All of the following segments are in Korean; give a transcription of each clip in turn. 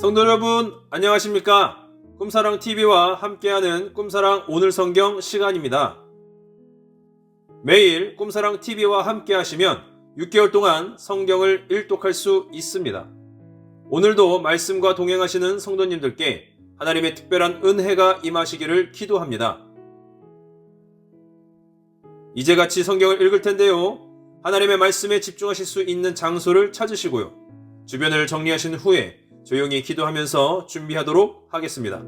성도 여러분, 안녕하십니까? 꿈사랑 TV와 함께하는 꿈사랑 오늘 성경 시간입니다. 매일 꿈사랑 TV와 함께 하시면 6개월 동안 성경을 일독할 수 있습니다. 오늘도 말씀과 동행하시는 성도님들께 하나님의 특별한 은혜가 임하시기를 기도합니다. 이제 같이 성경을 읽을 텐데요. 하나님의 말씀에 집중하실 수 있는 장소를 찾으시고요. 주변을 정리하신 후에 조용히 기도하면서 준비하도록 하겠습니다.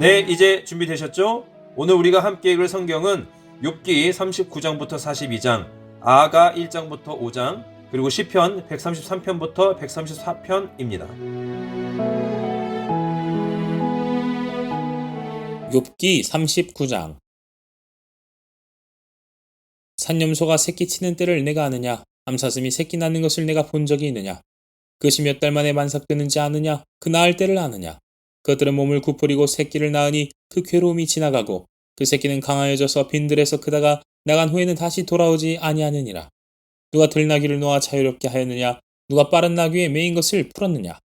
네, 이제 준비되셨죠? 오늘 우리가 함께 읽을 성경은 욥기 39장부터 42장, 아가 1장부터 5장, 그리고 시편 133편부터 134편입니다. 욥기 39장 산염소가 새끼 치는 때를 내가 아느냐 암사슴이 새끼 낳는 것을 내가 본 적이 있느냐? 그것이 몇 달 만에 만삭되는지 아느냐? 그 낳을 때를 아느냐? 그것들은 몸을 구부리고 새끼를 낳으니 그 괴로움이 지나가고 그 새끼는 강하여져서 빈들에서 크다가 나간 후에는 다시 돌아오지 아니하느니라. 누가 들나귀를 놓아 자유롭게 하였느냐? 누가 빠른 나귀에 메인 것을 풀었느냐?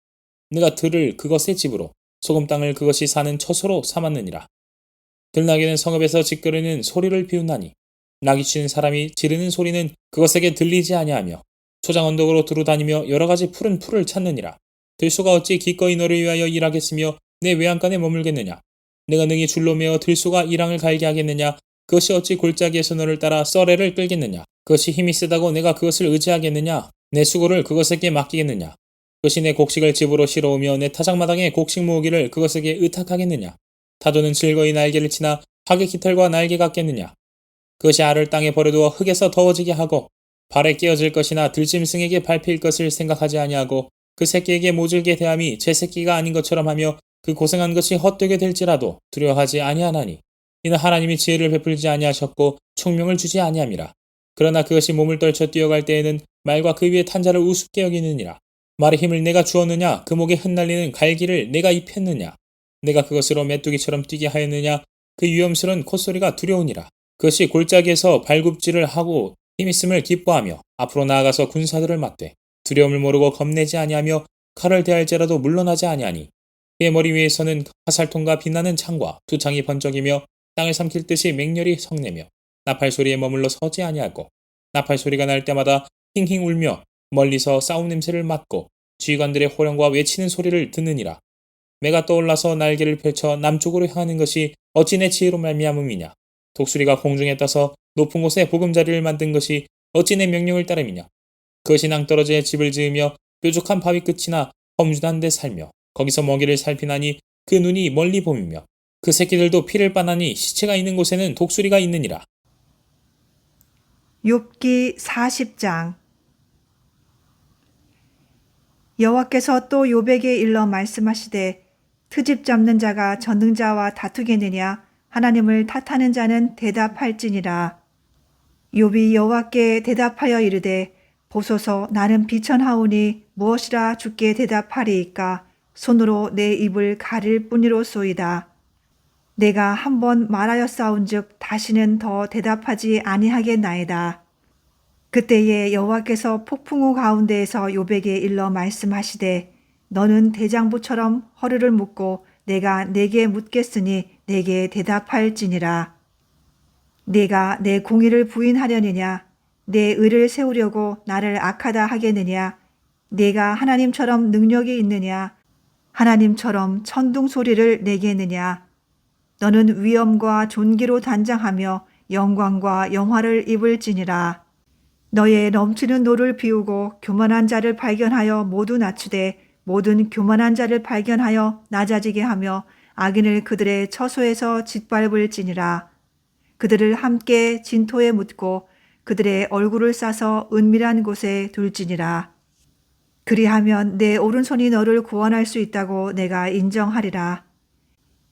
내가 들을 그것의 집으로 소금 땅을 그것이 사는 처소로 삼았느니라. 들나귀는 성읍에서 짓거리는 소리를 비웃나니 나귀 치는 사람이 지르는 소리는 그것에게 들리지 아니하며 초장 언덕으로 두루다니며 여러 가지 푸른 풀을 찾느니라. 들소가 어찌 기꺼이 너를 위하여 일하겠으며 내 외양간에 머물겠느냐? 내가 능히 줄로 메어 들소가 이랑을 갈게 하겠느냐? 그것이 어찌 골짜기에서 너를 따라 썰애를 끌겠느냐? 그것이 힘이 세다고 내가 그것을 의지하겠느냐? 내 수고를 그것에게 맡기겠느냐? 그것이 내 곡식을 집으로 실어오며 내 타작마당에 곡식 모으기를 그것에게 의탁하겠느냐? 타조는 즐거이 날개를 치나 하계 깃털과 날개 같겠느냐 그것이 알을 땅에 버려두어 흙에서 더워지게 하고 발에 깨어질 것이나 들짐승에게 밟힐 것을 생각하지 아니하고 그 새끼에게 모질게 대함이 제 새끼가 아닌 것처럼 하며 그 고생한 것이 헛되게 될지라도 두려워하지 아니하나니 이는 하나님이 지혜를 베풀지 아니하셨고 총명을 주지 아니함이라. 그러나 그것이 몸을 떨쳐 뛰어갈 때에는 말과 그 위에 탄 자를 우습게 여기느니라. 말의 힘을 내가 주었느냐 그 목에 흩날리는 갈기를 내가 입혔느냐 내가 그것으로 메뚜기처럼 뛰게 하였느냐 그 위험스러운 콧소리가 두려우니라 그것이 골짜기에서 발굽질을 하고 힘 있음을 기뻐하며 앞으로 나아가서 군사들을 맞대 두려움을 모르고 겁내지 아니하며 칼을 대할지라도 물러나지 아니하니 그의 머리 위에서는 화살통과 빛나는 창과 두 창이 번쩍이며 땅을 삼킬 듯이 맹렬히 성내며 나팔 소리에 머물러 서지 아니하고 나팔 소리가 날 때마다 힝힝 울며 멀리서 싸움 냄새를 맡고 지휘관들의 호령과 외치는 소리를 듣느니라. 매가 떠올라서 날개를 펼쳐 남쪽으로 향하는 것이 어찌 내 지혜로 말미암음이냐 독수리가 공중에 떠서 높은 곳에 보금자리를 만든 것이 어찌 내 명령을 따름이냐? 그것이 낭떠러지에 집을 지으며 뾰족한 바위 끝이나 험준한 데 살며 거기서 먹이를 살피나니 그 눈이 멀리 보이며 그 새끼들도 피를 빠나니 시체가 있는 곳에는 독수리가 있느니라. 욥기 40장. 여호와께서 또 욥에게 일러 말씀하시되 트집 잡는 자가 전능자와 다투겠느냐 하나님을 탓하는 자는 대답할지니라. 욥이 여호와께 대답하여 이르되 보소서 나는 비천하오니 무엇이라 주께 대답하리이까? 손으로 내 입을 가릴 뿐이로소이다. 내가 한 번 말하였사온즉 다시는 더 대답하지 아니하겠나이다. 그때에 여호와께서 폭풍우 가운데에서 욥에게 일러 말씀하시되 너는 대장부처럼 허리를 묶고 내가 내게 묻겠으니 내게 대답할지니라. 내가 내 공의를 부인하려느냐 내 의를 세우려고 나를 악하다 하겠느냐 내가 하나님처럼 능력이 있느냐 하나님처럼 천둥 소리를 내겠느냐 너는 위엄과 존귀로 단장하며 영광과 영화를 입을지니라. 너의 넘치는 노를 비우고 교만한 자를 발견하여 모두 낮추되 모든 교만한 자를 발견하여 낮아지게 하며 악인을 그들의 처소에서 짓밟을지니라. 그들을 함께 진토에 묻고 그들의 얼굴을 싸서 은밀한 곳에 둘지니라. 그리하면 내 오른손이 너를 구원할 수 있다고 내가 인정하리라.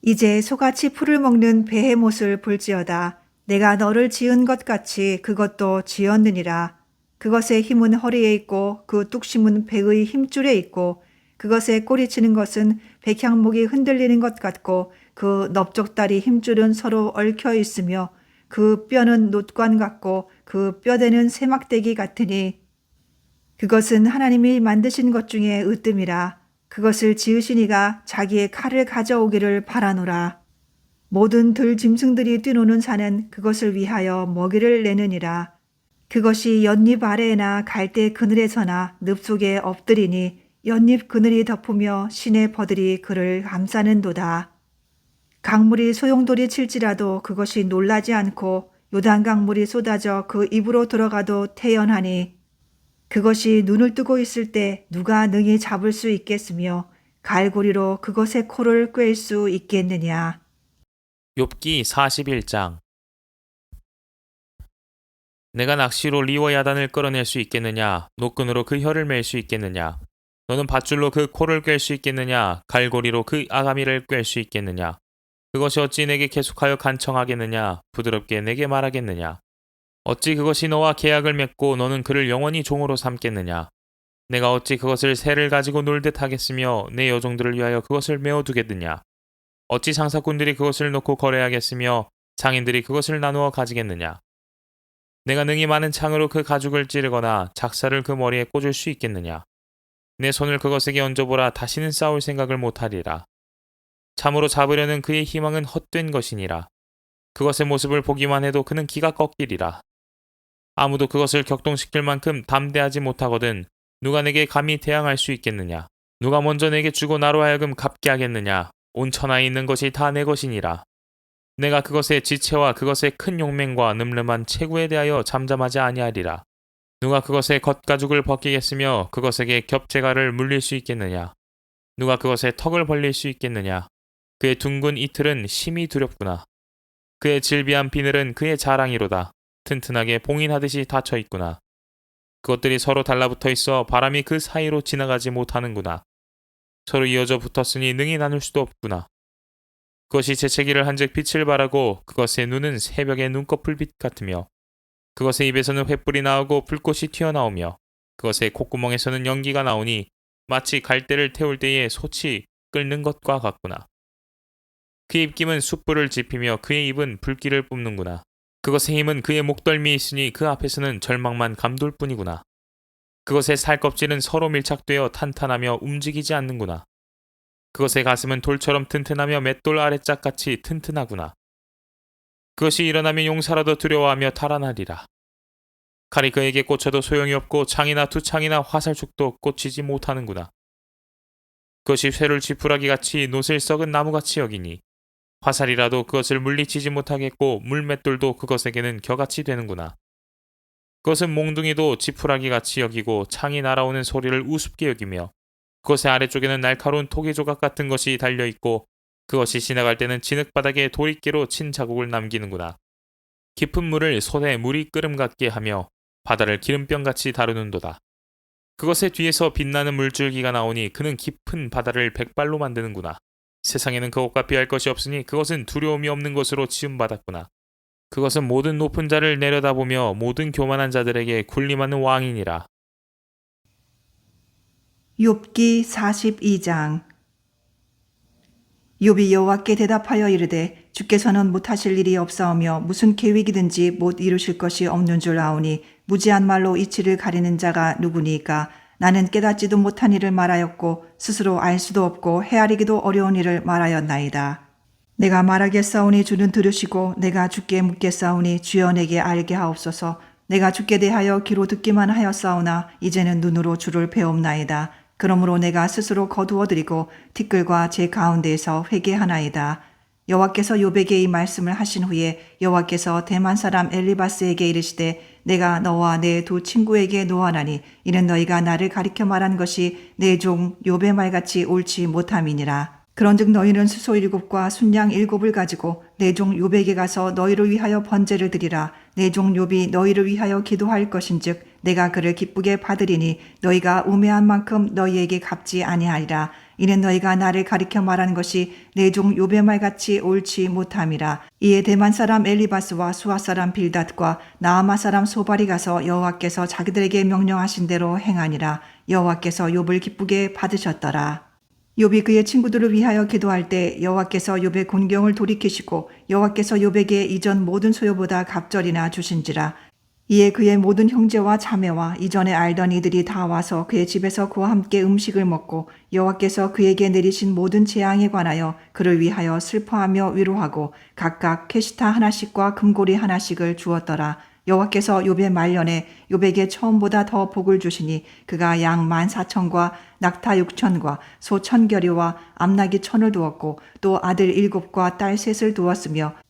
이제 소같이 풀을 먹는 배의 못을 볼지어다. 내가 너를 지은 것 같이 그것도 지었느니라. 그것의 힘은 허리에 있고 그 뚝심은 배의 힘줄에 있고 그것의 꼬리치는 것은 백향목이 흔들리는 것 같고 그 넓적다리 힘줄은 서로 얽혀 있으며 그 뼈는 놋관 같고 그 뼈대는 세막대기 같으니 그것은 하나님이 만드신 것 중에 으뜸이라 그것을 지으신 이가 자기의 칼을 가져오기를 바라노라. 모든 들 짐승들이 뛰노는 산은 그것을 위하여 먹이를 내느니라. 그것이 연잎 아래에나 갈대 그늘에서나 늪 속에 엎드리니 연잎 그늘이 덮으며 신의 버들이 그를 감싸는도다. 강물이 소용돌이 칠지라도 그것이 놀라지 않고 요단 강 물이 쏟아져 그 입으로 들어가도 태연하니 그것이 눈을 뜨고 있을 때 누가 능히 잡을 수 있겠으며 갈고리로 그것의 코를 꿰일 수 있겠느냐. 욥기 41장 내가 낚시로 리워 야단을 끌어낼 수 있겠느냐 노끈으로 그 혀를 맬 수 있겠느냐 너는 밧줄로 그 코를 꿰 수 있겠느냐? 갈고리로 그 아가미를 꿰 수 있겠느냐? 그것이 어찌 내게 계속하여 간청하겠느냐? 부드럽게 내게 말하겠느냐? 어찌 그것이 너와 계약을 맺고 너는 그를 영원히 종으로 삼겠느냐? 내가 어찌 그것을 새를 가지고 놀듯 하겠으며 내 여종들을 위하여 그것을 메어 두겠느냐? 어찌 장사꾼들이 그것을 놓고 거래하겠으며 장인들이 그것을 나누어 가지겠느냐? 내가 능히 많은 창으로 그 가죽을 찌르거나 작사를 그 머리에 꽂을 수 있겠느냐? 내 손을 그것에게 얹어보라 다시는 싸울 생각을 못하리라. 참으로 잡으려는 그의 희망은 헛된 것이니라. 그것의 모습을 보기만 해도 그는 기가 꺾이리라. 아무도 그것을 격동시킬 만큼 담대하지 못하거든 누가 내게 감히 대항할 수 있겠느냐? 누가 먼저 내게 주고 나로 하여금 갚게 하겠느냐? 온 천하에 있는 것이 다 내 것이니라. 내가 그것의 지체와 그것의 큰 용맹과 늠름한 체구에 대하여 잠잠하지 아니하리라. 누가 그것의 겉가죽을 벗기겠으며 그것에게 겹재가를 물릴 수 있겠느냐? 누가 그것의 턱을 벌릴 수 있겠느냐? 그의 둥근 이틀은 심히 두렵구나. 그의 질비한 비늘은 그의 자랑이로다. 튼튼하게 봉인하듯이 닫혀 있구나. 그것들이 서로 달라붙어 있어 바람이 그 사이로 지나가지 못하는구나. 서로 이어져 붙었으니 능히 나눌 수도 없구나. 그것이 재채기를 한즉 빛을 발하고 그것의 눈은 새벽의 눈꺼풀빛 같으며 그것의 입에서는 횃불이 나오고 불꽃이 튀어나오며 그것의 콧구멍에서는 연기가 나오니 마치 갈대를 태울 때에 솥이 끓는 것과 같구나. 그의 입김은 숯불을 지피며 그의 입은 불길을 뿜는구나. 그것의 힘은 그의 목덜미에 있으니 그 앞에서는 절망만 감돌 뿐이구나. 그것의 살껍질은 서로 밀착되어 탄탄하며 움직이지 않는구나. 그것의 가슴은 돌처럼 튼튼하며 맷돌 아래짝 같이 튼튼하구나. 그것이 일어나면 용사라도 두려워하며 달아나리라. 칼이 그에게 꽂혀도 소용이 없고 창이나 두창이나 화살촉도 꽂히지 못하는구나. 그것이 쇠를 지푸라기 같이 노슬 썩은 나무같이 여기니 화살이라도 그것을 물리치지 못하겠고 물맷돌도 그것에게는 겨같이 되는구나. 그것은 몽둥이도 지푸라기 같이 여기고 창이 날아오는 소리를 우습게 여기며 그것의 아래쪽에는 날카로운 토기 조각 같은 것이 달려 있고 그것이 지나갈 때는 진흙바닥에 도리끼로 친 자국을 남기는구나. 깊은 물을 손에 물이 끓음 같게 하며 바다를 기름병같이 다루는도다. 그것의 뒤에서 빛나는 물줄기가 나오니 그는 깊은 바다를 백발로 만드는구나. 세상에는 그것과 비할 것이 없으니 그것은 두려움이 없는 것으로 지음받았구나. 그것은 모든 높은 자를 내려다보며 모든 교만한 자들에게 군림하는 왕이니라. 욥기 42장 욥이 여호와께 대답하여 이르되 주께서는 못하실 일이 없사오며 무슨 계획이든지 못 이루실 것이 없는 줄 아오니 무지한 말로 이치를 가리는 자가 누구니까 나는 깨닫지도 못한 일을 말하였고 스스로 알 수도 없고 헤아리기도 어려운 일을 말하였나이다. 내가 말하겠사오니 주는 들으시고 내가 주께 묻겠사오니 주여 내게 알게 하옵소서 내가 주께 대하여 귀로 듣기만 하였사오나 이제는 눈으로 주를 배옵나이다. 그러므로 내가 스스로 거두어드리고 티끌과 제 가운데에서 회개하나이다. 여호와께서 욥에게 이 말씀을 하신 후에 여호와께서 대만 사람 엘리바스에게 이르시되 내가 너와 내 두 친구에게 노하나니 이는 너희가 나를 가리켜 말한 것이 내종 욥의 말같이 옳지 못함이니라. 그런즉 너희는 수소 일곱과 순양 일곱을 가지고 내종 욥에게 가서 너희를 위하여 번제를 드리라. 내종 욥이 너희를 위하여 기도할 것인즉 내가 그를 기쁘게 받으리니 너희가 우매한 만큼 너희에게 갚지 아니하리라. 이는 너희가 나를 가리켜 말한 것이 내종 욥의 말같이 옳지 못함이라. 이에 대만 사람 엘리바스와 수아 사람 빌닷과 나아마 사람 소발이 가서 여호와께서 자기들에게 명령하신 대로 행하니라. 여호와께서 욥을 기쁘게 받으셨더라. 욥이 그의 친구들을 위하여 기도할 때 여호와께서 욥의 곤경을 돌이키시고 여호와께서 욥에게 이전 모든 소요보다 갑절이나 주신지라 이에 그의 모든 형제와 자매와 이전에 알던 이들이 다 와서 그의 집에서 그와 함께 음식을 먹고 여호와께서 그에게 내리신 모든 재앙에 관하여 그를 위하여 슬퍼하며 위로하고 각각 캐시타 하나씩과 금고리 하나씩을 주었더라. 여호와께서 욥의 말년에 욥에게 처음보다 더 복을 주시니 그가 양 만 사천과 낙타 육천과 소 천결이와 암나기 천을 두었고 또 아들 일곱과 딸 셋을 두었으며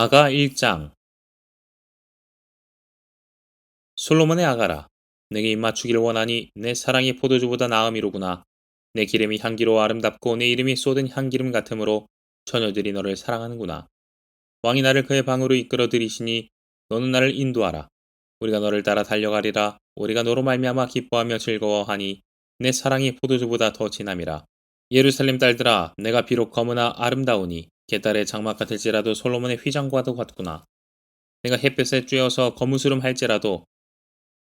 아가 1장. 솔로몬의 아가라 내게 입맞추기를 원하니 내 사랑이 포도주보다 나음이로구나. 내 기름이 향기로 아름답고 내 이름이 쏟은 향기름 같으므로 처녀들이 너를 사랑하는구나. 왕이 나를 그의 방으로 이끌어 들이시니 너는 나를 인도하라. 우리가 너를 따라 달려가리라. 우리가 너로 말미암아 기뻐하며 즐거워하니 내 사랑이 포도주보다 더 진함이라. 예루살렘 딸들아 내가 비록 검으나 아름다우니 개딸의 장막 같을지라도 솔로몬의 휘장과도 같구나. 내가 햇볕에 쬐어서 거무스름 할지라도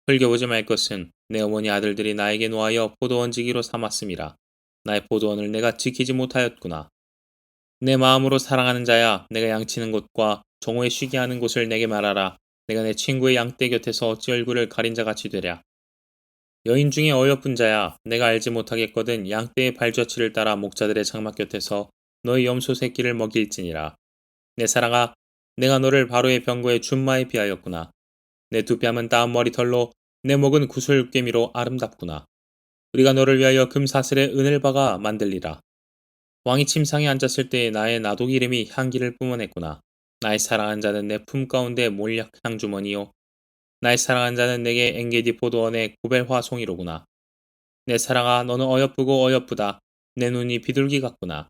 흘겨보지 말 것은 내 어머니 아들들이 나에게 놓아여 포도원지기로 삼았음이라. 나의 포도원을 내가 지키지 못하였구나. 내 마음으로 사랑하는 자야 내가 양치는 곳과 정오에 쉬게 하는 곳을 내게 말하라. 내가 내 친구의 양떼 곁에서 어찌 얼굴을 가린 자같이 되랴. 여인 중에 어여쁜 자야 내가 알지 못하겠거든 양떼의 발자취를 따라 목자들의 장막 곁에서 너의 염소 새끼를 먹일지니라. 내 사랑아, 내가 너를 바로의 병고의 준마에 비하였구나. 내 두 뺨은 따은 머리털로 내 목은 구슬깨미로 아름답구나. 우리가 너를 위하여 금사슬에 은을 박아 만들리라. 왕이 침상에 앉았을 때 나의 나독 이름이 향기를 뿜어냈구나. 나의 사랑한 자는 내 품 가운데 몰약 향주머니요. 나의 사랑한 자는 내게 엥게디 포도원의 고벨화 송이로구나. 내 사랑아, 너는 어여쁘고 어여쁘다. 내 눈이 비둘기 같구나.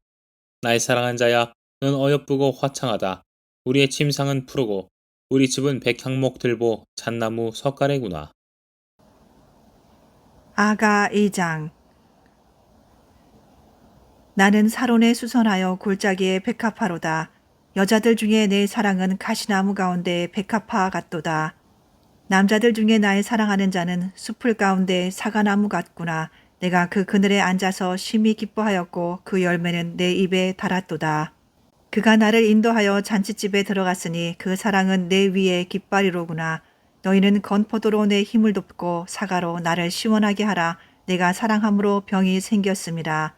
나의 사랑한 자야, 넌 어여쁘고 화창하다. 우리의 침상은 푸르고, 우리 집은 백향목 들보, 잣나무 석가래구나. 아가 2장 나는 사론에 수선하여 골짜기에 백합화로다. 여자들 중에 내 사랑은 가시나무 가운데 백합화 같도다. 남자들 중에 나의 사랑하는 자는 숲을 가운데 사과나무 같구나. 내가 그 그늘에 앉아서 심히 기뻐하였고 그 열매는 내 입에 달았도다. 그가 나를 인도하여 잔치집에 들어갔으니 그 사랑은 내 위에 깃발이로구나. 너희는 건포도로 내 힘을 돕고 사과로 나를 시원하게 하라. 내가 사랑함으로 병이 생겼습니다.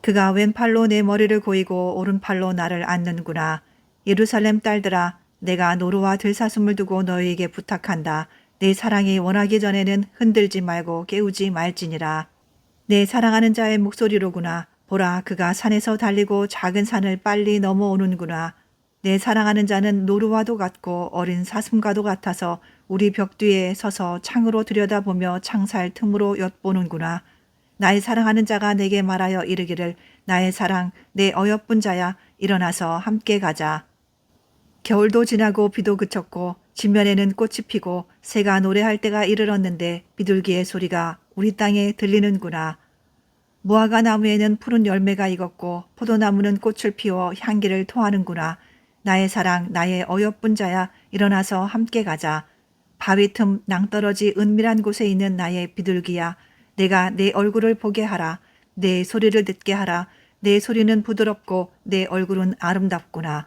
그가 왼팔로 내 머리를 고이고 오른팔로 나를 안는구나. 예루살렘 딸들아, 내가 노루와 들사슴을 두고 너희에게 부탁한다. 내 사랑이 원하기 전에는 흔들지 말고 깨우지 말지니라. 내 사랑하는 자의 목소리로구나. 보라, 그가 산에서 달리고 작은 산을 빨리 넘어오는구나. 내 사랑하는 자는 노루와도 같고 어린 사슴과도 같아서 우리 벽 뒤에 서서 창으로 들여다보며 창살 틈으로 엿보는구나. 나의 사랑하는 자가 내게 말하여 이르기를 나의 사랑, 내 어여쁜 자야, 일어나서 함께 가자. 겨울도 지나고 비도 그쳤고 진면에는 꽃이 피고 새가 노래할 때가 이르렀는데 비둘기의 소리가 우리 땅에 들리는구나. 무화과 나무에는 푸른 열매가 익었고 포도나무는 꽃을 피워 향기를 토하는구나. 나의 사랑, 나의 어여쁜 자야, 일어나서 함께 가자. 바위 틈 낭떠러지 은밀한 곳에 있는 나의 비둘기야, 내가 내 얼굴을 보게 하라. 내 소리를 듣게 하라. 내 소리는 부드럽고 내 얼굴은 아름답구나.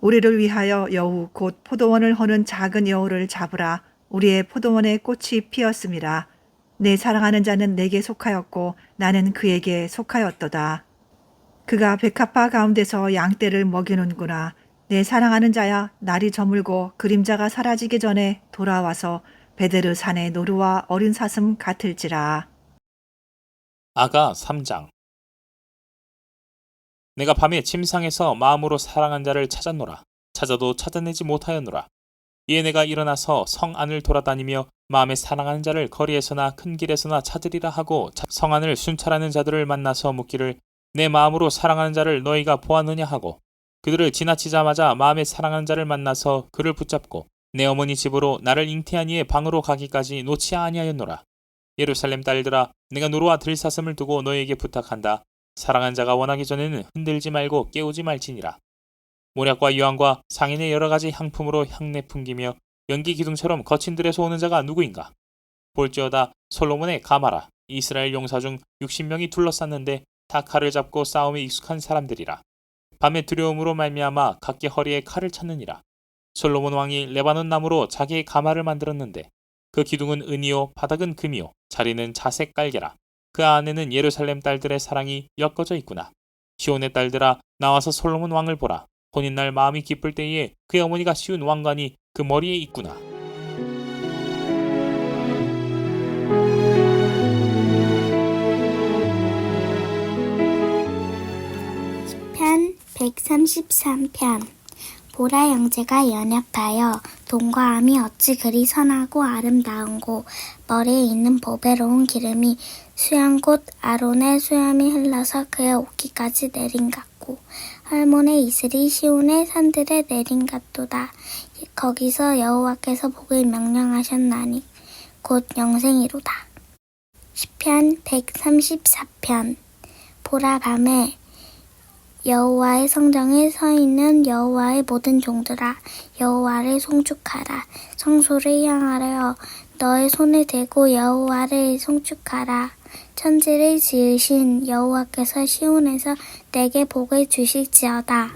우리를 위하여 여우 곧 포도원을 허는 작은 여우를 잡으라. 우리의 포도원에 꽃이 피었습니다. 내 사랑하는 자는 내게 속하였고 나는 그에게 속하였도다. 그가 백합화 가운데서 양떼를 먹이는구나. 내 사랑하는 자야 날이 저물고 그림자가 사라지기 전에 돌아와서 베데르 산의 노루와 어린 사슴 같을지라. 아가 3장 내가 밤에 침상에서 마음으로 사랑한 자를 찾았노라. 찾아도 찾아내지 못하였노라. 이에 내가 일어나서 성 안을 돌아다니며 마음에 사랑하는 자를 거리에서나 큰 길에서나 찾으리라 하고 자- 성 안을 순찰하는 자들을 만나서 묻기를 내 마음으로 사랑하는 자를 너희가 보았느냐 하고 그들을 지나치자마자 마음에 사랑하는 자를 만나서 그를 붙잡고 내 어머니 집으로 나를 잉태한 이의 방으로 가기까지 놓지 아니하였노라. 예루살렘 딸들아, 내가 노루와 들사슴을 두고 너에게 부탁한다. 사랑한 자가 원하기 전에는 흔들지 말고 깨우지 말지니라. 모략과 유황과 상인의 여러 가지 향품으로 향내 풍기며 연기 기둥처럼 거친 들에서 오는 자가 누구인가? 볼지어다 솔로몬의 가마라 이스라엘 용사 중 60명이 둘러쌌는데 다 칼을 잡고 싸움에 익숙한 사람들이라. 밤의 두려움으로 말미암아 각기 허리에 칼을 찾느니라. 솔로몬 왕이 레바논 나무로 자기의 가마를 만들었는데 그 기둥은 은이요 바닥은 금이요 자리는 자색 깔개라. 그 안에는 예루살렘 딸들의 사랑이 엮어져 있구나. 시온의 딸들아 나와서 솔로몬 왕을 보라. 혼인날 마음이 기쁠 때에 그의 어머니가 씌운 왕관이 그 머리에 있구나. 편 133편 보라 형제가 연약하여 돈과 암이 어찌 그리 선하고 아름다운고 머리에 있는 보배로운 기름이 수양 곧 아론의 수염이 흘러서 그의 옷기까지 내린 같고 할몬의 이슬이 시온의 산들에 내린 같도다. 거기서 여호와께서 복을 명령하셨나니 곧 영생이로다. 시편 134편. 보라 밤에 여호와의 성정에 서 있는 여호와의 모든 종들아 여호와를 송축하라. 성소를 향하여 너의 손을 대고 여호와를 송축하라 천지를 지으신 여호와께서 시온에서 내게 복을 주실지어다